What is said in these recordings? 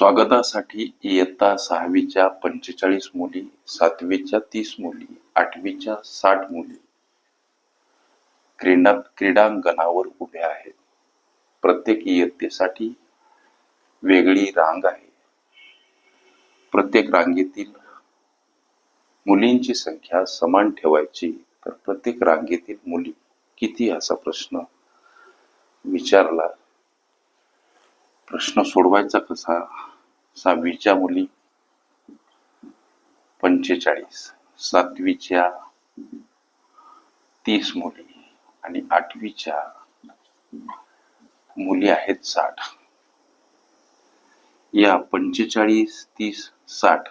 स्वागतासाठी इयत्ता सहावीच्या पंचेचाळीस मुली सातवीच्या तीस मुली आठवीच्या साठ मुली क्रीडा क्रीडांगणावर उभ्या आहेत. प्रत्येक इयत्तेसाठी वेगळी रांग आहे. प्रत्येक रांगेतील मुलींची संख्या समान ठेवायची तर प्रत्येक रांगेतील मुली किती असा प्रश्न विचारला प्रश्न सोडवायचा कसा? सहावीच्या मुली. पंचेचाळीस. सातवीच्या तीस मुली. आणि आठवीच्या मुली आहेत साठ. या पंचेचाळीस तीस साठ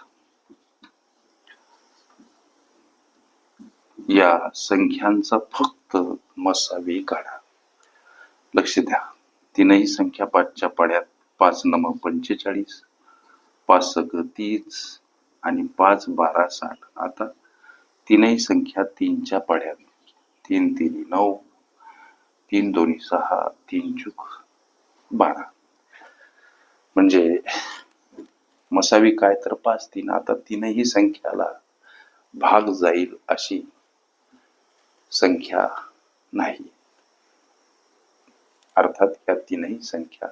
या संख्यांचा फक्त मसावी काढा. लक्ष द्या. तीनही संख्या पाचच्या पाड्यात. पाच नम पंचेचाळीस पाच सक तीस आणि पाच बारा साठ. आता तीनही संख्या तीनच्या पाड्यात. तीन तिन्ही नऊ तीन दोन्ही सहा तीन चूक बारा. म्हणजे मसावी काय तर पाच तीन. आता तीनही संख्याला भाग जाईल अशी संख्या नाही. अर्थात या तीनही संख्या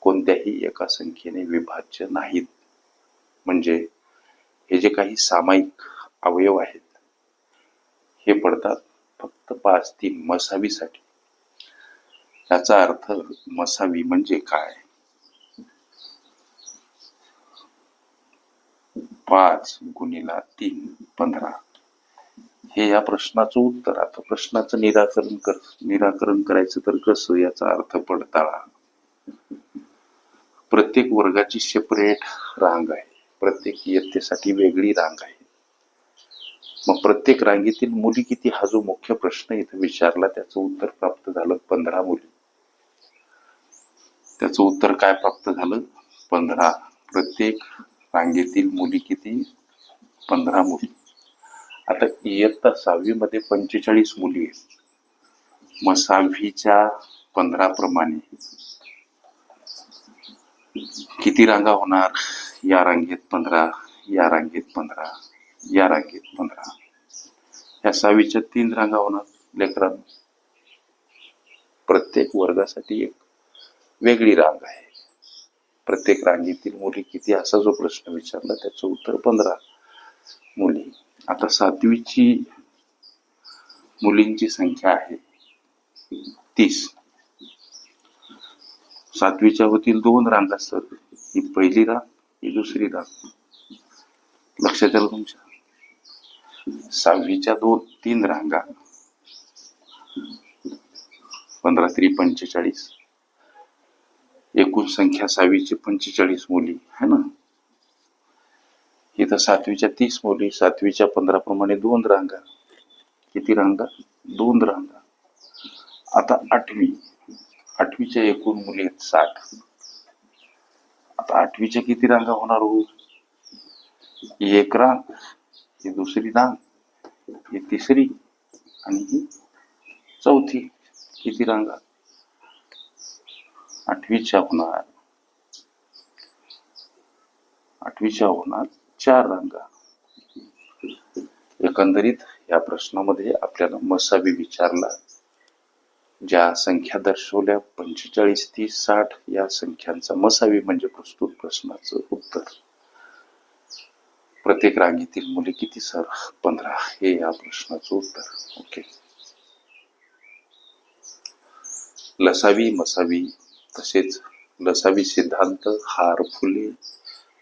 कोणत्याही एका संख्येने विभाज्य नाहीत. म्हणजे हे जे काही सामायिक अवयव आहेत हे पडतात फक्त पाच तीन मसावीसाठी. याचा अर्थ मसावी म्हणजे काय? पाच गुणिला तीन पंधरा. हे या प्रश्नाचं उत्तर आता प्रश्नाचं निराकरण कर निराकरण करायचं तर कसं याचा अर्थ पडताळा. प्रत्येक वर्गाची सेपरेट रांग आहे. प्रत्येक इयत्तेसाठी वेगळी रांग आहे. मग प्रत्येक रांगेतील मुली किती हा जो मुख्य प्रश्न इथं विचारला त्याचं उत्तर प्राप्त झालं पंधरा मुली. त्याचं उत्तर काय प्राप्त झालं? पंधरा. प्रत्येक रांगेतील मुली किती? पंधरा मुली. आता इयत्ता सहावीमध्ये पंचेचाळीस मुली आहेत. मग सहावीच्या पंधरा प्रमाणे किती रांगा होणार? या रांगेत पंधरा या रांगेत पंधरा या रांगेत पंधरा. या सहावीच्या तीन रांगा होणार लेकरांनो. प्रत्येक वर्गासाठी एक वेगळी रांग आहे. प्रत्येक रांगेतील मुली किती असा जो प्रश्न विचारला त्याचं उत्तर पंधरा. आता सातवीची मुलींची संख्या आहे तीस. सातवीच्या होतील दोन रांग असतात ही पहिली रांग ही दुसरी रांग. लक्षात आलं तुमच्या. सहावीच्या दोन तीन रांगा. पंधरा तरी पंचेचाळीस. एकूण संख्या सहावीची पंचेचाळीस मुली है ना? इथं सातवीच्या तीस मुली सातवीच्या पंधरा प्रमाणे दोन रांगा. किती रांगा? दोन रांगा. आता आठवी. आठवीच्या एकूण मुली आहेत साठ. आता आठवीच्या किती रांगा होणार हो? एक रांग ही दुसरी रांग ही तिसरी आणि ही चौथी. किती रांगा? आठवीच्या होणार. आठवीच्या होणार चार रांगा एकंदरीत या प्रश्नामध्ये आपल्याला मसावी विचारला. ज्या संख्या दर्शवल्या पंचेचाळीस तीस साठ या संख्यांचा मसावी म्हणजे प्रस्तुत प्रश्नाचं उत्तर. प्रत्येक रांगेतील मुले किती सर? पंधरा. हे या प्रश्नाचं उत्तर. ओके. लसावी मसावी तसेच लसावी सिद्धांत हार फुले